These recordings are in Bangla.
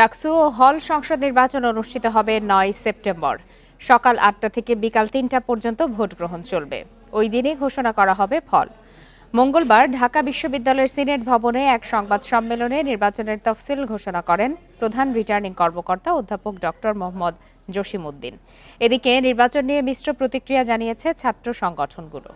ডাকসু ও হল সংসদ নির্বাচন অনুষ্ঠিত হবে নয় সেপ্টেম্বর। সকাল আটটা থেকে বিকাল তিনটা পর্যন্ত ভোট গ্রহণ চলবে। ওই দিনে ঘোষণা করা হবে ফল। মঙ্গলবার ঢাকা বিশ্ববিদ্যালয়ের সিনেট ভবনে এক সংবাদ সম্মেলনে নির্বাচনের তফসিল ঘোষণা করেন প্রধান রিটার্নিং কর্মকর্তা অধ্যাপক ডক্টর মোহাম্মদ জসিমউদ্দিন। এদিকে নির্বাচন নিয়ে মিশ্র প্রতিক্রিয়া জানিয়েছে ছাত্র সংগঠনগুলো।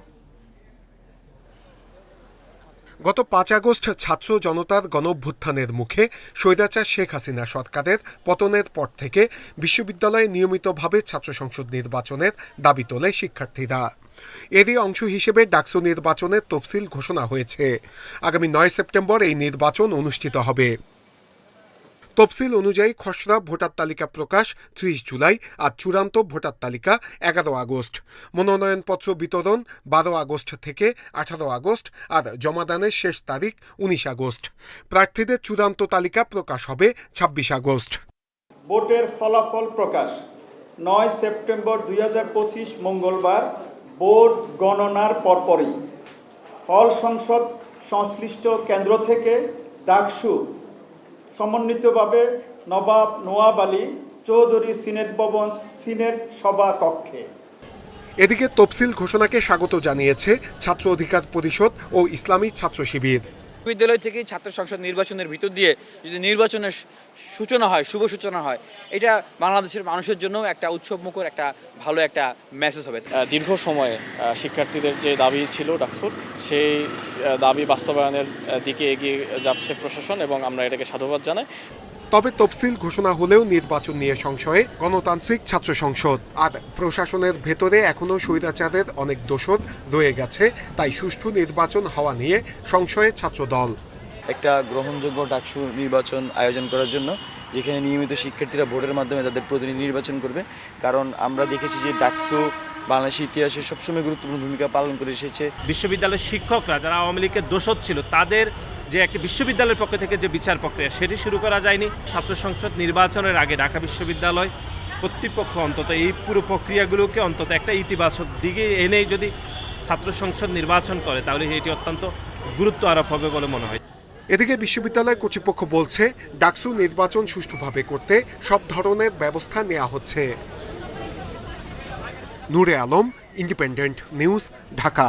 গত পাঁচ আগস্ট ছাত্র জনতার গণভ্যুত্থানের মুখে স্বৈরাচার শেখ হাসিনা সরকারের পতনের পর থেকে বিশ্ববিদ্যালয়ে নিয়মিতভাবে ছাত্র সংসদ নির্বাচনের দাবি তোলে শিক্ষার্থীরা। এরই অংশ হিসেবে ডাকসু নির্বাচনের তফসিল ঘোষণা হয়েছে। আগামী নয় সেপ্টেম্বর এই নির্বাচন অনুষ্ঠিত হবে। তফসিল অনুযায়ী খসড়া ভোটার তালিকা প্রকাশ ত্রিশ জুলাই আর চূড়ান্ত ভোটার তালিকা এগারো আগস্ট। মনোনয়নপত্র বিতরণ বারো আগস্ট থেকে আঠারো আগস্ট আর জমাদানের শেষ তারিখ উনিশ আগস্ট। প্রার্থীদের চূড়ান্ত তালিকা প্রকাশ হবে ছাব্বিশ আগস্ট। ভোটের ফলাফল প্রকাশ। নয় সেপ্টেম্বর দুই হাজার পঁচিশ মঙ্গলবার ভোট গণনার পরপরই। হল সংসদ সংশ্লিষ্ট কেন্দ্র থেকে ডাকসু সমন্বিতভাবে নবাব নোয়াব আলী চৌধুরী সিনেট ভবন সিনেট সভা কক্ষে। এদিকে তফসিল ঘোষণাকে স্বাগত জানিয়েছে ছাত্র অধিকার পরিষদ ও ইসলামী ছাত্র শিবির। বিদ্যালয় থেকেই ছাত্র সংসদ নির্বাচনের ভিতর দিয়ে যদি নির্বাচনের সূচনা হয়, শুভ সূচনা হয়, এটা বাংলাদেশের মানুষের জন্য একটা উৎসবমুখর একটা ভালো একটা মেসেজ হবে। দীর্ঘ সময়ে শিক্ষার্থীদের যে দাবি ছিল ডাকসুর, সেই দাবি বাস্তবায়নের দিকে এগিয়ে যাচ্ছে প্রশাসন এবং আমরা এটাকে সাধুবাদ জানাই। তবে তফসিল ঘোষণা হলেও নির্বাচন নিয়ে সংশয়ে গণতান্ত্রিক ছাত্র সংসদ। আর প্রশাসনের ভেতরে এখনও স্বৈরাচারের অনেক দোষর রয়ে গেছে তাই সুষ্ঠু নির্বাচন হওয়া নিয়ে সংশয়ে ছাত্রদল। একটা গ্রহণযোগ্য ডাকসু নির্বাচন আয়োজন করার জন্য যেখানে নিয়মিত শিক্ষার্থীরা ভোটের মাধ্যমে তাদের প্রতিনিধি নির্বাচন করবে। কারণ আমরা দেখেছি যে ডাকসু বাংলাদেশের ইতিহাসে সবসময় গুরুত্বপূর্ণ ভূমিকা পালন করে এসেছে। বিশ্ববিদ্যালয়ের শিক্ষকরা যারা আওয়ামী লীগের দোষর ছিল তাদের যে একটি বিশ্ববিদ্যালয়ের পক্ষ থেকে যে বিচার প্রক্রিয়া, সেটি শুরু করা যায়নি। ছাত্র সংসদ নির্বাচনের আগে ঢাকা বিশ্ববিদ্যালয় কর্তৃপক্ষ অন্তত এই পুরো প্রক্রিয়াগুলোকে অন্তত একটা ইতিবাচক দিকে এনেই যদি ছাত্র সংসদ নির্বাচন করে, তাহলে এটি অত্যন্ত গুরুত্ব আরোপ হবে বলে মনে হয়। এদিকে বিশ্ববিদ্যালয় কর্তৃপক্ষ বলছে, ডাকসু নির্বাচন সুষ্ঠুভাবে করতে সব ধরনের ব্যবস্থা নেওয়া হচ্ছে। Noore Alam independent news Dhaka.